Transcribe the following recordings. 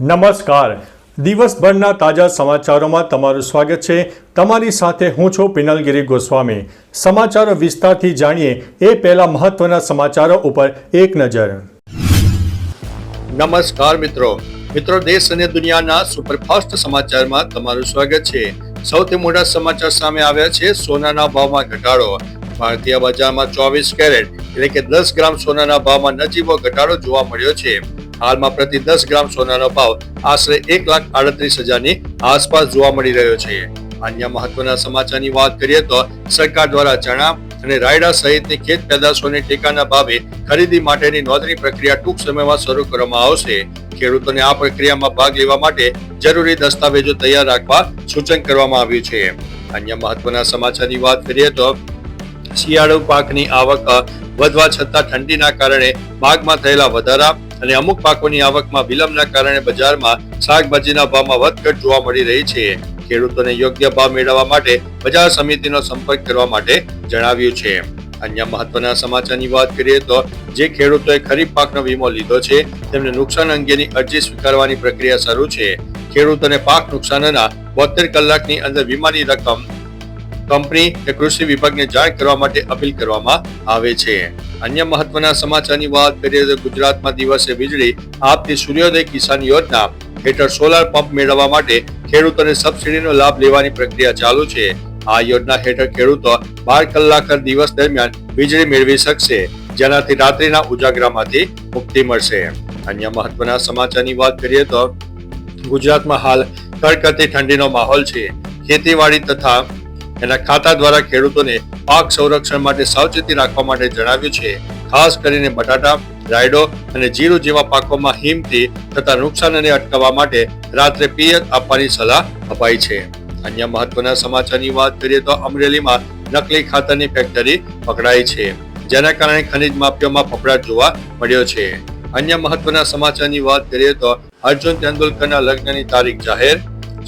નમસ્કાર. દિવસભરના તાજા સમાચારોમાં તમારું સ્વાગત છે. તમારી સાથે હું છું પિનલગીરી ગોસ્વામી. સમાચારો વિસ્તારથી જાણીએ એ પહેલા મહત્વના સમાચારો ઉપર એક નજર. નમસ્કાર મિત્રો. મિત્રો, દેશ અને દુનિયાના સુપરફાસ્ટ સમાચારમાં તમારું સ્વાગત છે. સૌથી મોટા સમાચાર સામે આવ્યા છે સોનાના ભાવમાં ઘટાડો. ભારતીય બજારમાં ચોવીસ કેરેટ, એટલે કે દસ ગ્રામ સોનાના ભાવમાં નજીવો ઘટાડો જોવા મળ્યો છે. હાલમાં પ્રતિ દસ ગ્રામ સોનાનો ભાવ આશરે એક લાખ આડત્રીસ હજારની આસપાસ જોવા મળી રહ્યો છે. અન્ય મહત્વના સમાચારની વાત કરીએ તો સરકાર દ્વારા ચણા અને રાયડા સહિતની ખેત પેદાશોની ટેકાના ભાવે ખરીદી માટેની નોંધણી પ્રક્રિયા ટૂંક સમયમાં શરૂ કરવામાં આવશે. ખેડૂતોને આ પ્રક્રિયામાં ભાગ લેવા માટે જરૂરી દસ્તાવેજો તૈયાર રાખવા સૂચન કરવામાં આવ્યું છે. અન્ય મહત્વના સમાચારની વાત કરીએ તો શિયાળુ પાકની આવક વધવા છતાં ઠંડીના કારણે માગમાં થયેલા વધારા અને અમુક પાકોની આવકમાં વિલંબના કારણે બજારમાં શાકભાજીના ભાવમાં વધઘટ જોવા મળી રહી છે. ખેડૂતોને યોગ્ય ભાવ મેળવવા માટે બજાર સમિતિનો સંપર્ક કરવા માટે જણાવ્યું છે. અન્ય મહત્વના સમાચારની વાત કરીએ તો, જે ખેડૂતોએ ખરીફ પાકનો વીમો લીધો છે, તેમને નુકસાન અંગેની અરજી સ્વીકારવાની પ્રક્રિયા શરૂ છે. ખેડૂતોને પાક નુકસાનના બોતેર કલાકની અંદર વીમાની રકમ કંપની કે કૃષિ વિભાગને જાણ કરવા માટે અપીલ કરવામાં આવે છે. અન્ય મહત્વના સમાચારની વાત કરીએ તો ગુજરાતમાં દિવસે વીજળી આપતી સૂર્યોદય કિસાન યોજના હેઠળ સોલાર પંપ મેળવવા માટે ખેડૂતોને સબસિડીનો લાભ લેવાની પ્રક્રિયા ચાલુ છે. આ યોજના હેઠળ ખેડૂતો બાર કલાક દિવસ દરમિયાન વીજળી મેળવી શકશે, જેનાથી રાત્રિના ઉજાગરામાંથી મુક્તિ મળશે. અન્ય મહત્વના સમાચારની વાત કરીએ તો ગુજરાતમાં હાલ કડકડતી ઠંડીનો માહોલ છે. ખેતીવાડી તથા એના ખાતા દ્વારા ખેડૂતોને પાક સંરક્ષણ માટે સાવચેતી રાખવા માટે જણાવ્યું છે. ખાસ કરીને બટાટા, રાયડો અને જીરું જેવા પાકોમાં હિમથી થતા નુકસાનને અટકાવવા માટે રાત્રે પિયત આપવાની સલાહ અપાઈ છે. અન્ય મહત્વના સમાચારની વાત કરીએ તો અમરેલીમાં નકલી ખાતરની ફેક્ટરી પકડાઈ છે, જેના કારણે ખનિજ માફિયામાં ફફડાટ જોવા મળ્યો છે. અન્ય મહત્વના સમાચારની વાત કરીએ તો અર્જુન તેંડુલકરના લગ્નની તારીખ જાહેર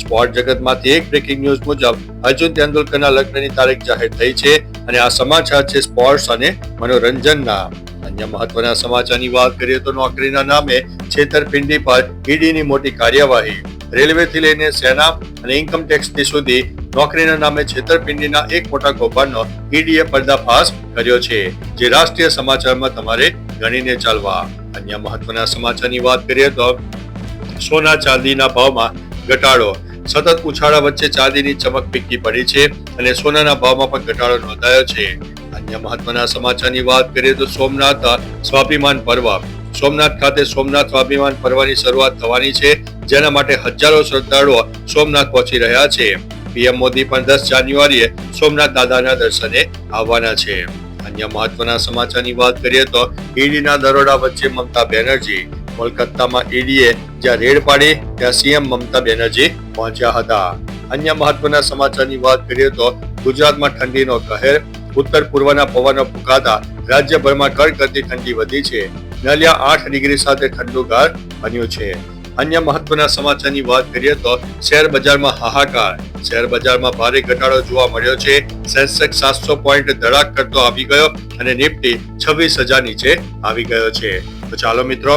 સ્પોર્ટ જગતમાંથી એક બ્રેકિંગ ન્યૂઝ મુજબ અર્જુન તેંડુલકરના લગ્નની તારીખ જાહેર થઈ છે અને આ સમાચાર છે સ્પોર્ટ્સ અને મનોરંજનના. અન્ય મહત્વના સમાચારની વાત કરીએ તો નોકરીના નામે છેતરપિંડી પર ઈડીની મોટી કાર્યવાહી. રેલવેથી લઈને સેના અને ઇન્કમ ટેક્સથી સુધી નોકરીના નામે છેતરપિંડીના એક મોટા કૌભાંડનો ઈડીએ પર્દાફાશ કર્યો છે, જે રાષ્ટ્રીય સમાચારમાં તમારે ગણીને ચાલવા. અન્ય મહત્વના સમાચારની વાત કરીએ તો સોના ચાંદીના ભાવમાં ઘટાડો. સતત ઉછાળા વચ્ચે ચાંદીની ચમક ફીકી પડી છે અને સોનાના ભાવમાં પણ ઘટાડો નોંધાયો છે. અન્ય મહત્વના સમાચારની વાત કરીએ તો સોમનાથ, સ્વાભિમાન પર્વ. સોમનાથ ખાતે સોમનાથ સ્વાભિમાન પર્વની શરૂઆત થવાની છે, જેના માટે હજારો શ્રદ્ધાળુઓ સોમનાથ પહોંચી રહ્યા છે. પીએમ મોદી પણ દસ જાન્યુઆરીએ સોમનાથ દાદાના દર્શને આવવાના છે. અન્ય મહત્વના સમાચારની વાત કરીએ તો ઈડીના દરોડા વચ્ચે મમતા બેનર્જી. કોલકાતામાં ઈડીએ જ્યાં રેડ પાડી, ત્યાં સીએમ મમતા બેનર્જી પહોંચ્યા હતા. અન્ય મહત્વના સમાચારની વાત કરીએ તો ગુજરાતમાં ઠંડીનો કહેર, ઉત્તર પૂર્વના પવનો ફૂંકાતા રાજ્યભરમાં કડકડતી ઠંડી વધી છે. નલિયા આઠ ડિગ્રી સાથે ઠંડુગાર બન્યું છે. અન્ય મહત્વના સમાચારની વાત કરીએ તો શેર બજારમાં હાહાકાર. શેર બજારમાં ભારે ઘટાડો જોવા મળ્યો છે. સેન્સેક્સ સાતસો પોઈન્ટ ધડાક કરતો આવી ગયો અને નિફ્ટી છવ્વીસ હજાર નીચે આવી ગયો છે. તો ચાલો મિત્રો